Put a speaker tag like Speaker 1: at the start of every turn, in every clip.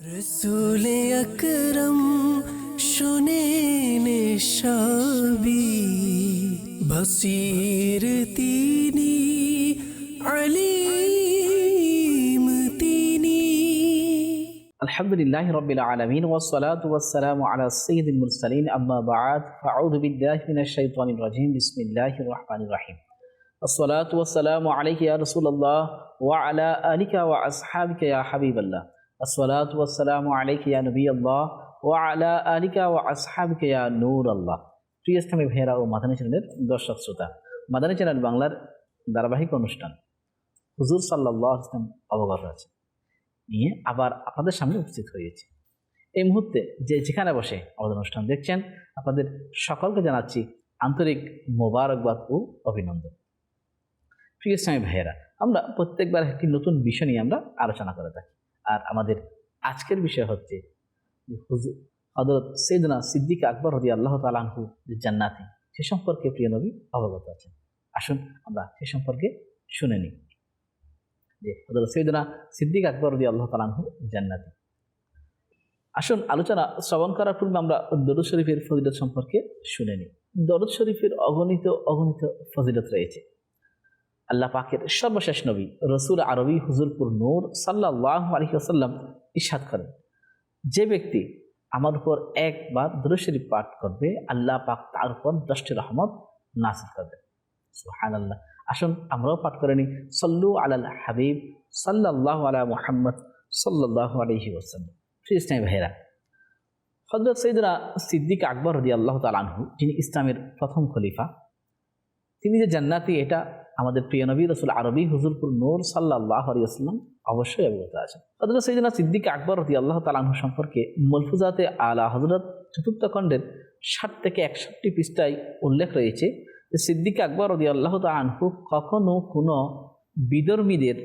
Speaker 1: رسول اکرم شنین شابی بصیر تینی علیم
Speaker 2: تینی الحمدللہ رب العالمین والصلاة والسلام على سید المرسلین اما بعد فعوذ بالله من الشیطان الرجیم بسم الله الرحمن الرحیم الصلاة والسلام علیکی یا رسول اللہ وعلا آلکا وعصحابکا یا حبیب اللہ নবী আল্লাহ ও আলা ও আল্লাহ প্রিয় ও মাদানী চ্যানেলের মাদানী চ্যানেল বাংলার ধারাবাহিক অনুষ্ঠান হুজুর সাল্লাম ইসলাম অবগত আছে। নিয়ে আবার আপনাদের সামনে উপস্থিত হয়েছে। এই মুহূর্তে যে যেখানে বসে আমাদের অনুষ্ঠান দেখছেন, আপনাদের সকলকে জানাচ্ছি আন্তরিক মোবারকবাদ ও অভিনন্দন। প্রিয় স্বামী ভাইয়েরা, আমরা প্রত্যেকবার একটি নতুন বিষয় নিয়ে আমরা আলোচনা করে থাকি। আর আমাদের আজকের বিষয় হচ্ছে হজরত সৈদনা সিদ্দিক আকবর হদি আল্লাহ তালাহু যে জান্নাতি, সে সম্পর্কে প্রিয় নবী অবগত আছেন। আসুন আমরা সে সম্পর্কে শুনে নিই যে হজরত সৈদনা সিদ্দিক আকবর রদি আল্লাহ তালাহু জান্নাতি। আসুন আলোচনা শ্রবণ করার পূর্বে আমরা দরুদ শরীফের ফজিলত সম্পর্কে শুনে নিই। দরুদ শরীফের অগণিত অগণিত ফজিলত রয়েছে। আল্লাহ পাকের সর্বশেষ নবী রসুল আরবি হুজুরপুর নূর সাল্লাহ আলহি আসাল্লাম ইসাদ করেন। যে ব্যক্তি আমার উপর একবার দরুদ শরীফ পাঠ করবে, আল্লাহ পাক তার উপর দশটি রহমত নাসিল করবে। সুহান আল্লাহ আসুন, আমরাও পাঠ করে নিই। সল্লু আলাল হাবিব সাল্লাহ আলা মুহাম্মদ সাল্লাহ আলহি ওসাল্লাম শ্রী ইসলামী ভাইরা হজরত সৈদরা সিদ্দিক আকবর রদি আল্লাহ তালানহু যিনি ইসলামের প্রথম খলিফা, তিনি যে জান্নাতি, এটা আমাদের প্রিয় নবী রসুল আরবি হুজুরপুর নূর সাল্লাহ আলী আসলাম অবশ্যই অবগত আছেন। হজরত সৈদিনা সিদ্দিক আকবর রতি আল্লাহ তালানহু সম্পর্কে মলফুজাতে আলা হজরত চতুর্থ খণ্ডের ষাট থেকে একষট্টি পৃষ্ঠায় উল্লেখ রয়েছে যে সিদ্দিক আকবর রদি আল্লাহ তালানহু কখনো কোনো বিধর্মীদের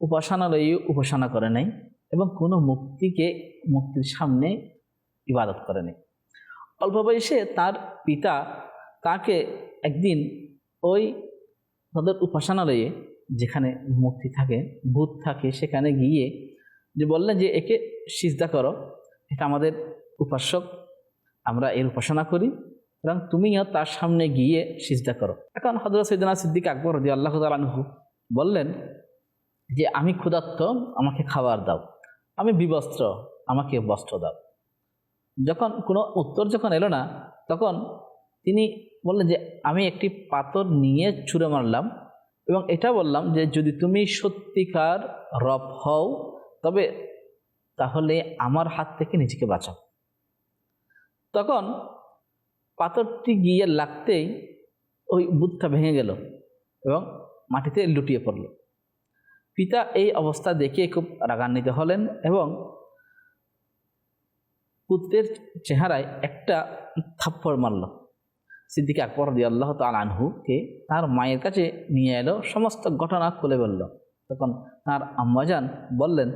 Speaker 2: উপাসনালয়ে উপাসনা করে নাই এবং কোনো মুক্তিকে মুক্তির সামনে ইবাদত করে নাই। অল্প বয়সে তার পিতা তাকে একদিন ওই তাদের উপাসনালয়ে যেখানে মূর্তি থাকে ভূত থাকে, সেখানে গিয়ে যে বললেন যে, একে সিজদা করো, এটা আমাদের উপাসক, আমরা এর উপাসনা করি এবং তুমিও তার সামনে গিয়ে সিজদা করো। এখন হজরত সৈদিনা সিদ্দিক আকবর দিয়ে আল্লাহ তালহু বললেন যে, আমি ক্ষুধার্ত, আমাকে খাবার দাও, আমি বিবস্ত্র, আমাকে বস্ত্র দাও। যখন কোনো উত্তর যখন এলো না, তখন তিনি বললেন যে, আমি একটি পাথর নিয়ে ছুঁড়ে মারলাম এবং এটা বললাম যে, যদি তুমি সত্যিকার রব হও, তবে তাহলে আমার হাত থেকে নিজেকে বাঁচাও। তখন পাথরটি গিয়ে লাগতেই ওই বুথটা ভেঙে গেল এবং মাটিতে লুটিয়ে পড়ল। পিতা এই অবস্থা দেখে খুব রাগান্বিত হলেন এবং পুত্রের চেহারায় একটা থাপ্পড় মারল। সিদ্দিক আকবর দিয়ে আল্লাহ তাল আনহুকে তার মায়ের কাছে নিয়ে এলো, সমস্ত ঘটনা খুলে বলল। তখন তার আম্মাজান বললেন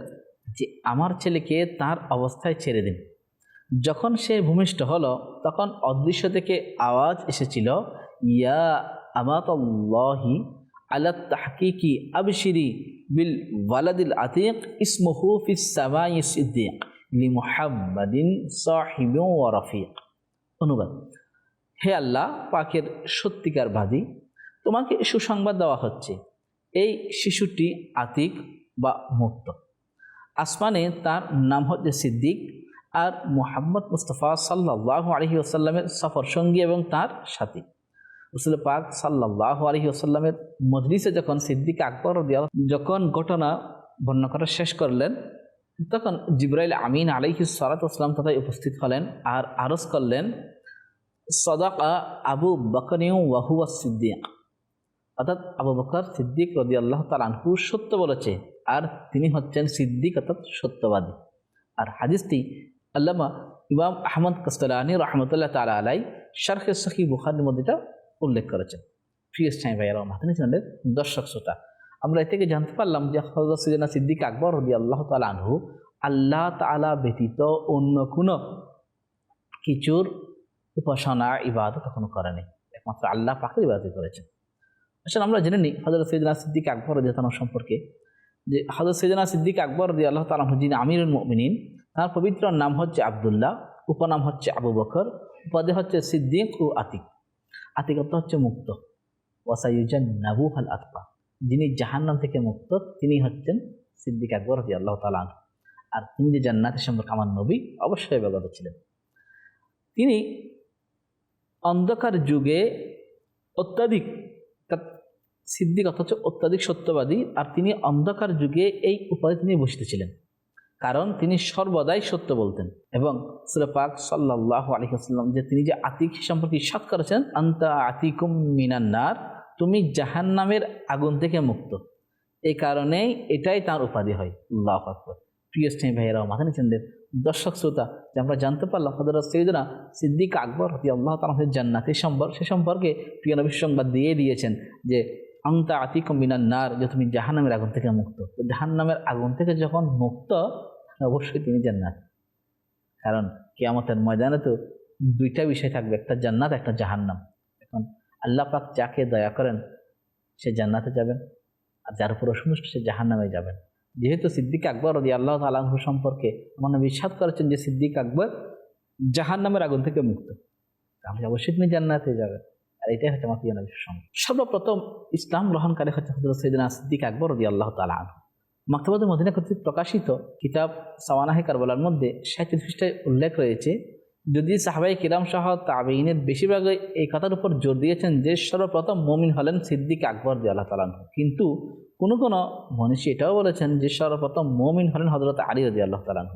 Speaker 2: যে, আমার ছেলেকে তার অবস্থায় ছেড়ে দিন। যখন সে ভূমিষ্ঠ হলো, তখন অদৃশ্য থেকে আওয়াজ এসেছিল, ইয়া আমাতল্লাহি আলা তাহকিকি আবশিরি বিল ওয়ালাদিল আতিক ইসমহু ফিস সামাই সিদ্দিক লি মুহাম্মাদিন সাহিব ওয়া রফিক। অনুবাদ। হে আল্লাহ, পাকের সত্যিকার বাদী তোমাকে সুসংবাদ দেওয়া হচ্ছে। এই শিশুটি আতিক বা মুক্ত। আসমানে তার নাম হচ্ছে সিদ্দিক আর মোহাম্মদ মুস্তফা সাল্লাহ আলহি আসাল্লামের সফর সঙ্গী এবং তার সাথী। রসুল পাক সাল্লাহ আলহি আসাল্লামের মজলিসে যখন সিদ্দিক আকবর দেওয়া যখন ঘটনা বর্ণনা করা শেষ করলেন, তখন জিব্রাইল আমিন আলহি সালাতাম তথায় উপস্থিত হলেন আর আরজ করলেন সদাকা আবু বকরিউ ওয়াহুয়া সিদ্দিক। অর্থাৎ আবু বকর সিদ্দিক রদি আল্লাহ তালানহু সত্য বলেছে, আর তিনি হচ্ছেন সিদ্দিক, অর্থাৎ সত্যবাদী। আর হাদিসটি আল্লামা ইমাম আহমদ কস্তলানি রহমতুল্লাহ তালা আলাই শারখে সখী বুখারির মধ্যেটা উল্লেখ করেছেন। প্রিয় স্নাই ভাইয়েরা দর্শক শ্রোতা, আমরা এ থেকে জানতে পারলাম যে হজরত সিদ্দিনা সিদ্দিক আকবর রদি আল্লাহ তালা আনহু আল্লাহ তালা ব্যতীত অন্য কোনো কিছুর উপাসনা ইবাদত কখনো করেনি একমাত্র আল্লাহ পাকের ইবাদত করেছেন। আসলে আমরা জেনে নিই হজরত সৈদিনা সিদ্দিক আকবর রদিয়াতানো সম্পর্কে, যে হজরত সৈদিনা সিদ্দিক আকবর রদি আল্লাহ তালাহ যিনি আমিরুল মিনীন তার পবিত্র নাম হচ্ছে আবদুল্লাহ, উপনাম হচ্ছে আবু বকর, উপাধি হচ্ছে সিদ্দিক ও আতিক। আতিক অর্থ হচ্ছে মুক্ত। ওয়াসাইউজান নাবু হাল আতপা যিনি জাহান্নাম থেকে মুক্ত তিনি হচ্ছেন সিদ্দিক আকবর রদি আল্লাহ তালান আর তিনি যে জান্নাতের সম্পর্কে আমার নবী অবশ্যই অবগত ছিলেন। তিনি অন্ধকার যুগে অত্যাধিক সিদ্দিক অথচ অত্যাধিক সত্যবাদী, আর তিনি অন্ধকার যুগে এই উপাধি তিনি বসিত ছিলেন। কারণ তিনি সর্বদাই সত্য বলতেন এবং সুরে পাক সাল্লাহ আলহিহাস্লাম যে তিনি যে আতিক সম্পর্কে ইস্বাদ করেছেন, আন্তা আতিকুম মিনান্নার তুমি জাহান্নামের আগুন থেকে মুক্ত। এই কারণেই এটাই তার উপাধি হয়। আল্লাহ আকবর। প্রিয় স্নেহী ভাইয়েরাও মাথা নিচন্দের দর্শক শ্রোতা, যে আমরা জানতে পারলাম হজরত সৈদনা সিদ্দিক আকবর হতি আল্লাহ তালাহের জান্নাত এই সম্পর্ক, সে সম্পর্কে প্রিয় নবী সংবাদ দিয়ে দিয়েছেন যে আংতা মিনার নার যে তুমি জাহান্নামের আগুন থেকে মুক্ত। তো জাহান্নামের আগুন থেকে যখন মুক্ত, অবশ্যই তিনি জান্নাত। কারণ কেয়ামতের ময়দানে তো দুইটা বিষয় থাকবে, একটা জান্নাত, একটা জাহান্নাম। এখন আল্লাহ পাক যাকে দয়া করেন, সে জান্নাতে যাবেন। আর যার উপর অসন্তুষ্ট, সে জাহান্নামে যাবেন। যেহেতু সিদ্দিক আকবর রদি আল্লাহ তালাহু সম্পর্কে আমার বিশ্বাস করেছেন যে সিদ্দিক আকবর জাহান্নামের আগুন থেকে মুক্ত। তাহলে অবশ্যই তিনি জান্নাতে যাবেন। আর এটাই হচ্ছে আমার প্রিয় সঙ্গে। সর্বপ্রথম ইসলাম গ্রহণকারী হচ্ছে হজরত সৈদিনা সিদ্দিক আকবর রদি আল্লাহ তালা মাক্তবাদ মদিনা কর্তৃক প্রকাশিত কিতাব সাওয়ানাহে কারবালার মধ্যে সাঁত্রিশ পৃষ্ঠায় উল্লেখ রয়েছে, যদি সাহাবাই কিরাম সহ তাবেইনের বেশিরভাগই এই কথার উপর জোর দিয়েছেন যে সর্বপ্রথম মমিন হলেন সিদ্দিক আকবর দি আল্লাহ তালান কিন্তু কোনো কোনো মনীষী এটাও বলেছেন যে সর্বপ্রথম মমিন হলেন হজরত আলী রদি আল্লাহ তালান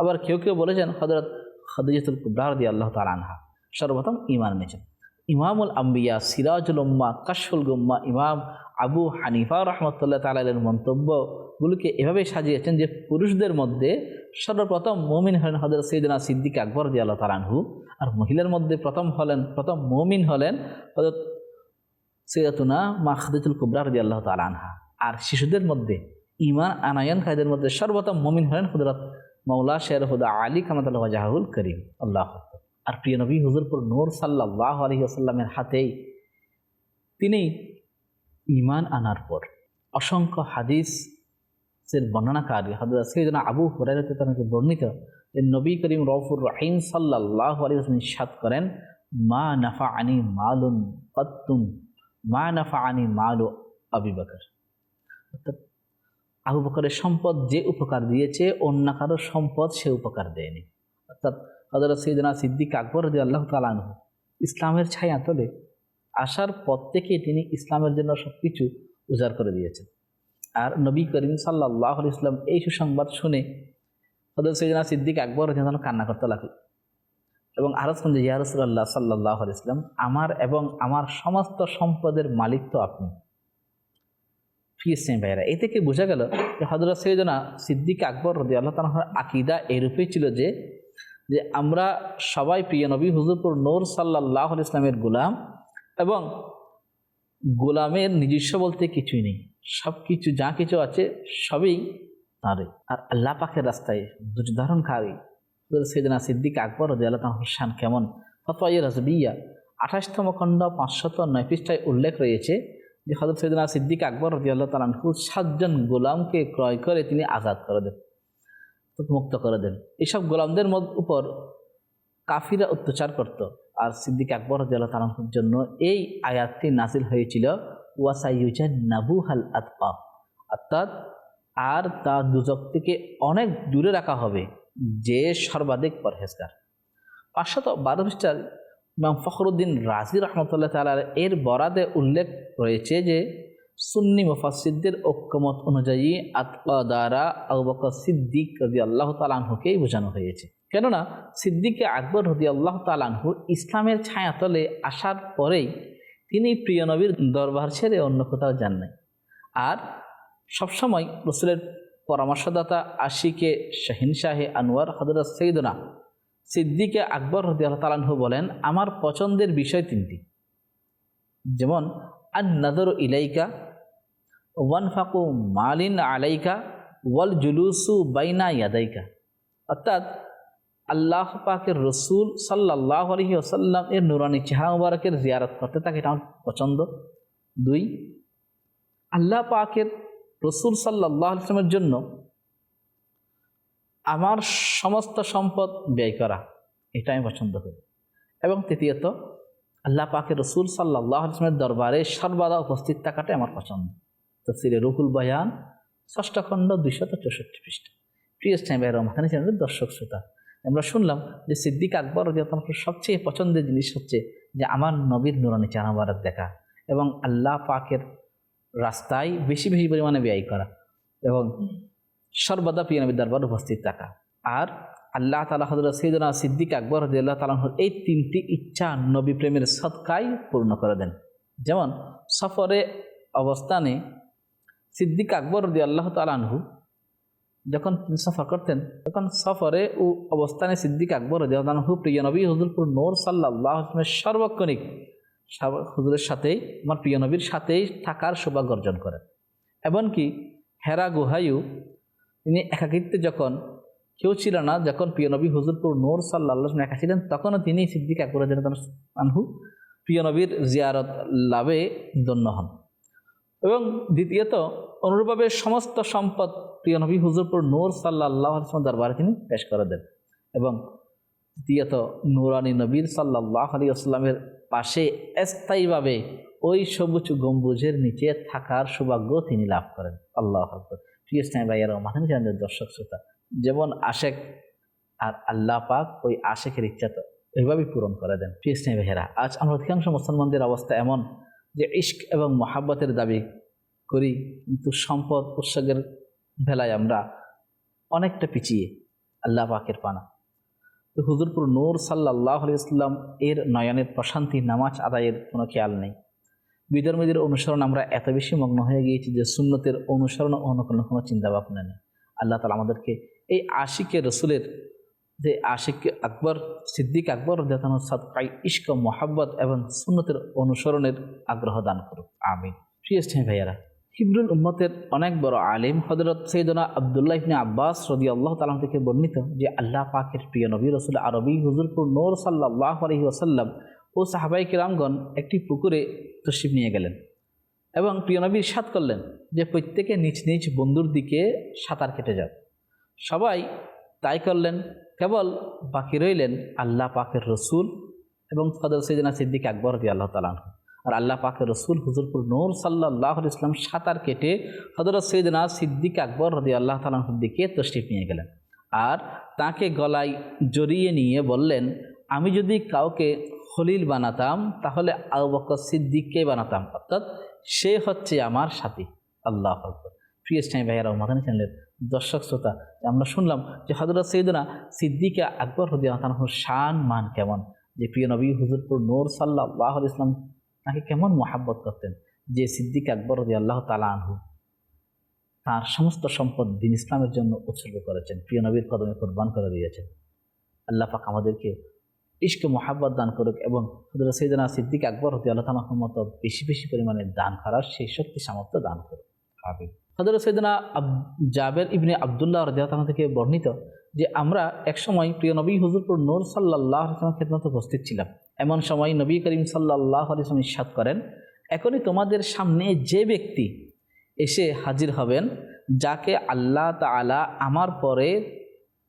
Speaker 2: আবার কেউ কেউ বলেছেন হজরত খদিজাতুল কুবরা রদি আল্লাহ তালানহা সর্বপ্রথম ইমান এনেছেন। ইমামুল আম্বিয়া, সিরাজুল উম্মা কাশুল গুম্মা ইমাম আবু হানিফা রহমতুল্লাহ তালের মন্তব্যগুলোকে এভাবে সাজিয়েছেন যে পুরুষদের মধ্যে সর্বপ্রথম মমিন হলেন হজরত সৈদিনা সিদ্দিক আকবর দি আল্লাহ তালানহু আর মহিলার মধ্যে প্রথম হলেন, প্রথম মমিন হলেন হজরত সৈয়তুনা মা খাদিজুল কুবরা রদি আল্লাহ তালানহা আর শিশুদের মধ্যে ইমান আনায়ন খায়দের মধ্যে সর্বপ্রথম মমিন হলেন হজরত মৌলা শের হুদা আলী কামাতাল্লাহ জাহাউল করিম, আল্লাহ আর প্রিয় নবী হুজুরপুর নূর সাল্লাহ আলী আসাল্লামের হাতেই তিনি ইমান আনার পর অসংখ্য হাদিসের বর্ণনাকারী হাদিস সৈয়দনা আবু হুরাইরাতে তাকে বর্ণিত যে, নবী করিম রফুর রাহিম সাল্লাহ আলী হাসলাম ইসাদ করেন, মা নাফা আনি মালুন কত্তুন মা নাফা আনি মালু আবি বকর। আবু বকরের সম্পদ যে উপকার দিয়েছে, অন্য কারও সম্পদ সে উপকার দেয়নি। অর্থাৎ হজরত সৈদনা সিদ্দিক আকবর দিয়ে আল্লাহ তালানহ ইসলামের ছায়া তোলে আসার পর থেকে তিনি ইসলামের জন্য সব কিছু উজাড় করে দিয়েছেন। আর নবী করিম সাল্লাহ ইসলাম এই সুসংবাদ শুনে হজরত সৈদনা সিদ্দিক আকবর যেন কান্না করতে লাগল এবং আরও শুনছে ইয়ারসুল্লাহ সাল্লাহ ইসলাম আমার এবং আমার সমস্ত সম্পদের মালিক তো আপনি। ফিয়েছেন ভাইরা এ থেকে বোঝা গেল যে হজরত সৈদনা সিদ্দিক আকবর রদি আল্লাহ তালাহর আকিদা এরূপেই ছিল যে যে আমরা সবাই প্রিয় নবী হুজুরপুর নূর সাল্লাহ ইসলামের গোলাম এবং গোলামের নিজস্ব বলতে কিছুই নেই। সব কিছু যা কিছু আছে সবই তাঁরই। আর আল্লাহ পাখের রাস্তায় দুর্ধারণকারী সৈদিনা সিদ্দিক আকবর রদি আল্লাহ তাহর শান কেমন? ফতোয়াই রাজবিয়া আঠাশতম খণ্ড পাঁচশত নয় পৃষ্ঠায় উল্লেখ রয়েছে যে হজরত সৈদিনা সিদ্দিক আকবর রদি আল্লাহ তালাহু সাতজন গোলামকে ক্রয় করে তিনি আজাদ করে দেন, মুক্ত করে দেন। এইসব গোলামদের উপর কাফিরা অত্যাচার করত। আর সিদ্দিক আকবর রদিয়াল্লাহ তালাহুর জন্য এই আয়াতটি নাসিল হয়েছিল ওয়াসাইউজান নাবু হাল আতপা অর্থাৎ আর তা দুজক থেকে অনেক দূরে রাখা হবে, যে সর্বাধিক পরহেজগার। পাঁচশত বারো পৃষ্ঠার ইমাম ফখরুদ্দিন রাজি রহমতুল্লাহ তালার এর বরাদে উল্লেখ রয়েছে যে, সুন্নি মুফাসিদদের ঐক্যমত অনুযায়ী আতকা দ্বারা আবুবকর সিদ্দিক রদি আল্লাহ তালানহুকেই বোঝানো হয়েছে। কেননা, সিদ্দিকে আকবর রদি আল্লাহ তালানহু ইসলামের ছায়াতলে আসার পরেই তিনি প্রিয় নবীর দরবার ছেড়ে অন্য কোথাও যান নাই। আর সবসময় রসুলের পরামর্শদাতা আশিকে শাহিন শাহে আনোয়ার হজরত সৈদনা সিদ্দিকে আকবর আল্লাহ তালানহু বলেন, আমার পছন্দের বিষয় তিনটি। যেমন আন নজর ইলাইকা ওয়ান ফাকু মালিন আলাইকা, ওয়াল জুলুসু বাইনা ইয়াদাইকা। অর্থাৎ, আল্লাহ পাকের রসুল সাল্লাহ আলহি আসাল্লাম এর নুরানি চেহারা মুবারকের জিয়ারত করতে তাকে এটা আমার পছন্দ। দুই, আল্লাহ পাকের রসুল সাল্লাহ আসলামের জন্য আমার সমস্ত সম্পদ ব্যয় করা, এটা আমি পছন্দ করি। এবং তৃতীয়ত, আল্লাহ পাকের রসুল সাল্লাহ আসলামের দরবারে সর্বদা উপস্থিত থাকাটাই আমার পছন্দ। তফসিরে রুকুল বয়ান, ষষ্ঠ খণ্ড দুইশত চৌষট্টি পৃষ্ঠা। প্রিয় ভাই রহমানি চ্যানেলের দর্শক শ্রোতা, আমরা শুনলাম যে সিদ্দিক আকবর রাদিয়াল্লাহু সবচেয়ে পছন্দের জিনিস হচ্ছে যে আমার নবীর নুরানি চানাবারক দেখা এবং আল্লাহ পাকের রাস্তায় বেশি বেশি পরিমাণে ব্যয় করা। এবং সর্বদা প্রিয় নবীর দরবার উপস্থিত থাকা। আর আল্লাহ তালা হজরত সৈদনা সিদ্দিক আকবর হদিয়াল্লাহ তালাহর এই তিনটি ইচ্ছা নবী প্রেমের সৎকাই পূর্ণ করে দেন। যেমন, সফরে অবস্থানে সিদ্দিক আকবর রদি আল্লাহ তালাহু যখন তিনি সফর করতেন, তখন সফরে ও অবস্থানে সিদ্দিক আকবর রদি আল্লাহু প্রিয় নবী হজুরপুর নোর সাল্লাহ সর্বক্ষণিক হুজুরের সাথেই, আমার প্রিয় নবীর সাথেই থাকার সৌভাগ্য অর্জন করেন। এমনকি হেরা গুহায়ু তিনি একাকিত্বে যখন, কেউ ছিল না, যখন প্রিয় নবী হুজুরপুর নোর সাল্লাহ একা ছিলেন, তখনও তিনি সিদ্দিক আকবর আনহু প্রিয় নবীর জিয়ারত লাভে ধন্য হন। এবং দ্বিতীয়ত, অনুরূপভাবে সমস্ত সম্পদ প্রিয় নবী হুজুরপুর নূর সাল্লাহ দরবারে তিনি পেশ করে দেন। এবং তৃতীয়ত নুরানি নবীর সাল্লাহ আলী আসলামের পাশে স্থায়ীভাবে ওই সবুজ গম্বুজের নিচে থাকার সৌভাগ্য তিনি লাভ করেন। আল্লাহ আকবর। প্রিয় ইসলাম ভাইয়ারা মাথানি জানেন দর্শক শ্রোতা, যেমন আশেক আর আল্লাহ পাক ওই আশেকের ইচ্ছা তো ওইভাবেই পূরণ করে দেন। প্রিয় ইসলাম ভাইয়েরা, আজ আমরা অধিকাংশ মুসলমানদের অবস্থা এমন যে ইশক এবং মহাব্বতের দাবি করি, কিন্তু সম্পদ উৎসর্গের বেলায় আমরা অনেকটা পিছিয়ে আল্লাহ পাকের পানা। তো হুজুরপুর নূর সাল্লাহ ইসলাম এর নয়নের প্রশান্তি, নামাজ আদায়ের কোনো খেয়াল নেই। বিধর্মীদের অনুসরণ আমরা এত বেশি মগ্ন হয়ে গিয়েছি যে সুন্নতের অনুসরণ ও অনুকরণ কোনো চিন্তা ভাবনা নেই। আল্লাহ তালা আমাদেরকে এই আশিকে রসুলের যে আশিক আকবর, সিদ্দিক আকবর দেতানো সদকাই ইস্ক মোহাব্বত এবং সুন্নতের অনুসরণের আগ্রহ দান করুক। আমিন। প্রিয় স্নেহ ভাইয়ারা, হিবরুল উম্মতের অনেক বড় আলিম হজরত সৈদনা আবদুল্লাহ ইবনে আব্বাস রদি আল্লাহ তালাম থেকে বর্ণিত যে আল্লাহ পাকের প্রিয় নবী রসুল আরবি হুজুরপুর নোর সাল্লাহ আলহি ওসাল্লাম ও সাহাবাই কিরামগণ একটি পুকুরে তশিব নিয়ে গেলেন এবং প্রিয় নবী সাত করলেন যে প্রত্যেকে নিজ নিজ বন্ধুর দিকে সাঁতার কেটে যাও। সবাই তাই করলেন, কেবল বাকি রইলেন আল্লাহ পাকের রসুল এবং ফদর সৈদিনা সিদ্দিক আকবর দি আল্লাহ তালাহ আর আল্লাহ পাকের রসুল হুজুরপুর নূর সাল্লাহ ইসলাম সাঁতার কেটে হজরত সৈদিনা সিদ্দিক আকবর রদি আল্লাহ তালাহুর দিকে তশরিফ নিয়ে গেলেন। আর তাকে গলায় জড়িয়ে নিয়ে বললেন, আমি যদি কাউকে খলিল বানাতাম, তাহলে আবু বকর সিদ্দিককে বানাতাম। অর্থাৎ সে হচ্ছে আমার সাথী। আল্লাহ আকবর। প্রিয় ইসলামী ভাইয়ারা মাদানী চ্যানেলের দর্শক শ্রোতা, আমরা শুনলাম যে হজরত সৈদনা সিদ্দিকা আকবর হদি আল্লাহর শান মান কেমন? যে প্রিয় নবী হুজুরপুর নূর সাল্লাহ ইসলাম তাকে কেমন মোহাব্বত করতেন? যে সিদ্দিক আকবর হদি আল্লাহ তালা আনহু তার সমস্ত সম্পদ দিন ইসলামের জন্য উৎসর্গ করেছেন। প্রিয় নবীর কদমে কোরবান করে দিয়েছেন। আল্লাহ পাক আমাদেরকে ইস্ক মোহাব্বত দান করুক এবং হজরত সৈদনা সিদ্দিক আকবর হতে আল্লাহ তালাহর মতো বেশি বেশি পরিমাণে দান করার সেই শক্তি সামর্থ্য দান করুক। আমিন। হজরত সৈদনা জাবের ইবনে আবদুল্লাহ রদিয়াতানা থেকে বর্ণিত যে আমরা একসময় প্রিয় নবী হুজুরপুর নূর সাল্লাহ আসলামের খেদমতে উপস্থিত ছিলাম। এমন সময় নবী করিম সাল্লাহ আলিয়াম ইস্বাদ করেন, এখনই তোমাদের সামনে যে ব্যক্তি এসে হাজির হবেন, যাকে আল্লাহ তালা আমার পরে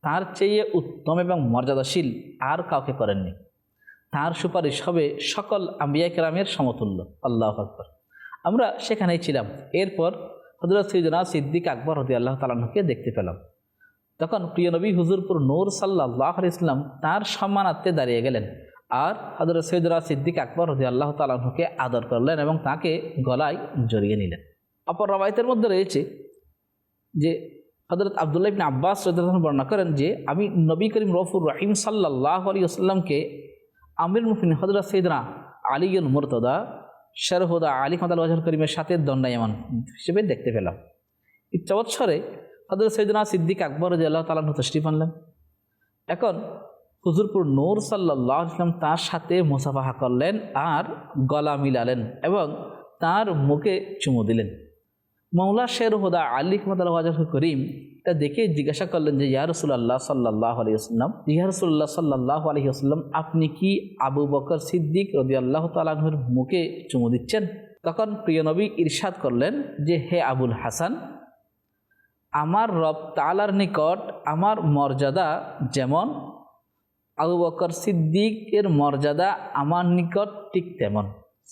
Speaker 2: তার চেয়ে উত্তম এবং মর্যাদাশীল আর কাউকে করেননি। তার সুপারিশ হবে সকল আম্বিয়া কেরামের সমতুল্য। আল্লাহ আকবর। আমরা সেখানেই ছিলাম। এরপর হজরত সৈদনা সিদ্দিক আকবর হদি আল্লাহ তালাহকে দেখতে পেলাম। তখন প্রিয় নবী হুজুরপুর নূর সাল্লাহ ইসলাম তার সম্মানার্থে দাঁড়িয়ে গেলেন আর হজরত সৈদরা সিদ্দিক আকবর হদি আল্লাহ তালাহকে আদর করলেন এবং তাকে গলায় জড়িয়ে নিলেন। অপর রবায়তের মধ্যে রয়েছে যে হজরত আবদুল্লাহ ইবিন আব্বাস রদান বর্ণনা করেন যে, আমি নবী করিম রফুর রাহিম সাল্লাহ আলী আসলামকে আমির মুফিন হজরত সৈদনা আলীন মুরতদা, শেরহুদা আলী খাদ আজহর করিমের সাথে দণ্ডায়মান হিসেবে দেখতে পেলাম। ইচ্ছাবৎসরে হজরত সৈদনা সিদ্দিক আকবর আল্লাহ তালাহ তশরিফ আনলেন। এখন হুজুরপুর নূর সাল্লাহ ইসলাম তার সাথে মুসাফাহা করলেন আর গলা মিলালেন এবং তার মুখে চুমু দিলেন। মৌলা শের হুদা আলী আজহ করিম তা দেখে জিজ্ঞাসা করলেন যে, ইয়া রসুল্লাহ সাল্লাহ আলী আসলাম ইয়া রসুল্লাহ সাল্লাহ আলী আসলাম আপনি কি আবু বকর সিদ্দিক রদি আল্লাহ তালাহুর মুখে চুমু দিচ্ছেন? তখন প্রিয় নবী ইরশাদ করলেন যে, হে আবুল হাসান, আমার রব তালার নিকট আমার মর্যাদা যেমন, আবু বকর সিদ্দিকের মর্যাদা আমার নিকট ঠিক তেমন।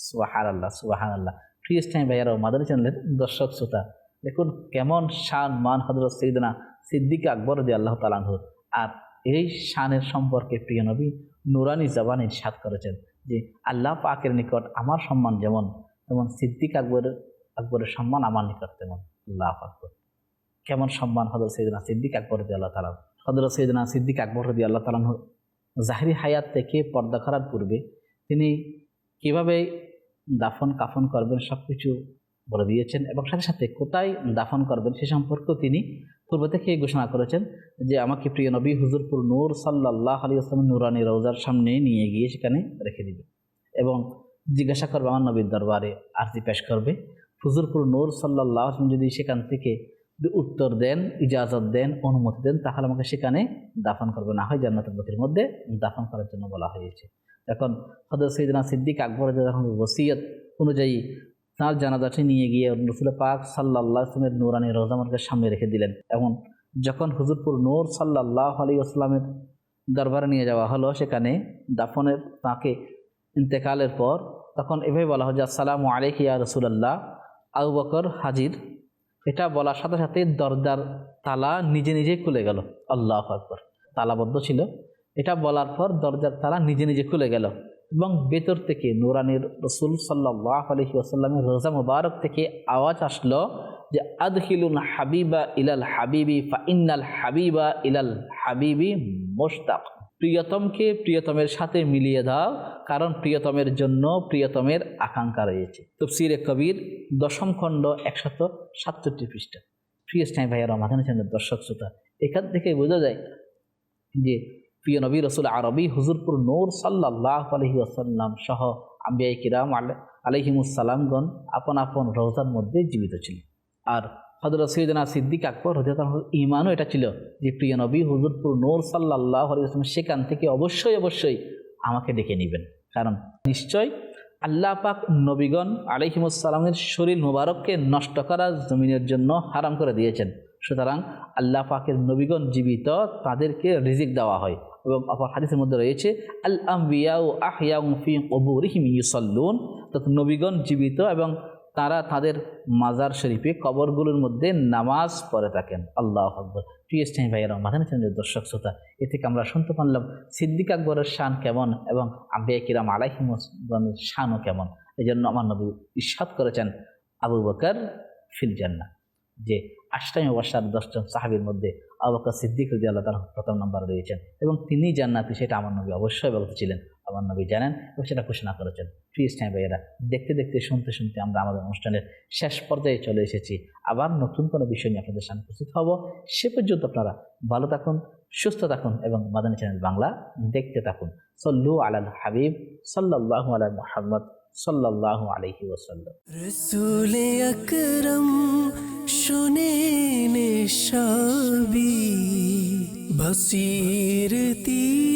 Speaker 2: সুবাহার আল্লাহ সুবাহান আল্লাহ ফ্রি টাইম ভাইয়ারাও মাদানী চ্যানেলের দর্শক, শ্রোতা, দেখুন কেমন শান, মান হজরত সৈদনা সিদ্দিক আকবর দিয়ে আল্লাহ তালাহুর আর এই শানের সম্পর্কে প্রিয় নবী নুরানি জবান ইরশাদ করেছেন যে, আল্লাহ পাকের নিকট আমার সম্মান যেমন, তেমন সিদ্দিক আকবরের আকবরের সম্মান আমার নিকট তেমন। আল্লাহ আকবর। কেমন সম্মান হজরত সৈদনা সিদ্দিক আকবর দিয়ে আল্লাহ তালা হজরত সৈদনা সিদ্দিক আকবর দিয়ে আল্লাহ তালাহুর জাহরি হায়াত থেকে পর্দা করার পূর্বে তিনি কীভাবে দাফন, কাফন করবেন সব কিছু বলে দিয়েছেন এবং সাথে সাথে কোথায় দাফন করবেন সে সম্পর্কেও তিনি পূর্ব থেকে ঘোষণা করেছেন যে, আমাকে প্রিয় নবী হুজুরপুর নূর সাল্লাহ আলী আসলাম নুরানি রৌজার সামনে নিয়ে গিয়ে সেখানে রেখে দিবে এবং জিজ্ঞাসা করবে আমার নবীর দরবারে আরতি পেশ করবে। হুজুরপুর নূর সাল্লাহ আসলাম যদি সেখান থেকে উত্তর দেন, ইজাজত দেন, অনুমতি দেন, তাহলে আমাকে সেখানে দাফন করবে। না হয় জান্নাতের বকির মধ্যে দাফন করার জন্য বলা হয়েছে। এখন হজরত সৈদিনা সিদ্দিক আকবর যখন ওসিয়ত অনুযায়ী তাঁর জানাজাটি নিয়ে গিয়ে রসুল পাক সাল্লাহ আসলামের নুরানি রোজামার্গের সামনে রেখে দিলেন। এবং যখন হুজুরপুর নূর সাল্লাহ আলী আসলামের দরবারে নিয়ে যাওয়া হলো, সেখানে দাফনের তাকে ইন্তেকালের পর তখন এভাবে বলা হয় আসসালামু আলাইক ইয়া রসুলাল্লাহ, আবু বকর হাজির এটা বলার সাথে সাথে দরজার তালা নিজে নিজে খুলে গেল। আল্লাহ আকবর। তালাবদ্ধ ছিল। এটা বলার পর দরজার তালা নিজে নিজে খুলে গেল এবং ভেতর থেকে নুরানির রসুল সাল্লাহ আলহি আসাল্লামের রোজা মুবারক থেকে আওয়াজ আসলো যে আদহিলুন হাবিবা ইলাল হাবিবি ফা ইন্নাল হাবিবা ইলাল হাবিবি মোস্তাক প্রিয়তমকে প্রিয়তমের সাথে মিলিয়ে দাও, কারণ প্রিয়তমের জন্য প্রিয়তমের আকাঙ্ক্ষা রয়েছে। তফসিরে কবির, দশম খণ্ড, একশত সাতষট্টি পৃষ্ঠা। প্রিয় স্নাই ভাইয়া রমাদান চ্যানেল দর্শক শ্রোতা। এখান থেকে বোঝা যায় যে, প্রিয় নবী রসুল আরবি হুজুরপুর নূর সাল্লাহ আলহি আসাল্লাম সহ আম্বিয়াই কিরাম আলহিমুসালামগণ আপন আপন রোজার মধ্যে জীবিত ছিল আর হজরত সৈয়দনা সিদ্দিক আকবর হজরত ইমানও এটা ছিল যে, প্রিয় নবী হুজুরপুর নূর সাল্লাহ আলিয়াস্লাম সেখান থেকে অবশ্যই অবশ্যই আমাকে ডেকে নেবেন। কারণ নিশ্চয় আল্লাহ পাক নবীগণ আলহিমুসালামের শরীর মুবারককে নষ্ট করা জমিনের জন্য হারাম করে দিয়েছেন। সুতরাং আল্লাহ পাকের নবীগণ জীবিত, তাদেরকে রিজিক দেওয়া হয় এবং অপর হাদিসের মধ্যে রয়েছে আল আম্বিয়াউ আহিয়াউ ফি কবুরিহিম ইউসাল্লুন। তত নবীগণ জীবিত এবং তারা তাদের মাজার শরীফে কবরগুলোর মধ্যে নামাজ পড়ে থাকেন। আল্লাহ আকবর। স্নেহী ভাইয়েরা মাদানী চ্যানেলের দর্শক শ্রোতা, এ থেকে আমরা শুনতে পারলাম সিদ্দিক আকবরের শান কেমন এবং আম্বিয়া কিরাম আলাইহিমগণের শানও কেমন। এই জন্য আমার নবী ইস্বাদ করেছেন আবু বকর ফিল জান্না যে আষ্টাই অবস্থার দশজন সাহাবির মধ্যে আবাকা সিদ্দিক রদি আল্লাহ তার প্রথম নম্বর রয়েছেন এবং তিনি জান্নাতি, সেটা আমার নবী অবশ্যই বলতে ছিলেন। আমার নবী জানেন এবং সেটা ঘোষণা করেছেন। ফ্রি টাইম ভাইয়েরা, দেখতে দেখতে, শুনতে শুনতে আমরা আমাদের অনুষ্ঠানের শেষ পর্যায়ে চলে এসেছি। আবার নতুন কোনো বিষয় নিয়ে আপনাদের সামনে উপস্থিত হব। সে পর্যন্ত আপনারা ভালো থাকুন, সুস্থ থাকুন এবং মাদানী চ্যানেল বাংলা দেখতে থাকুন। সল্লু আলাল হাবিব সাল্লাহ আলা মোহাম্মদ সাল্লাহ আলহি ওসাল্লাম
Speaker 1: রসুল আকরম শুনে আলী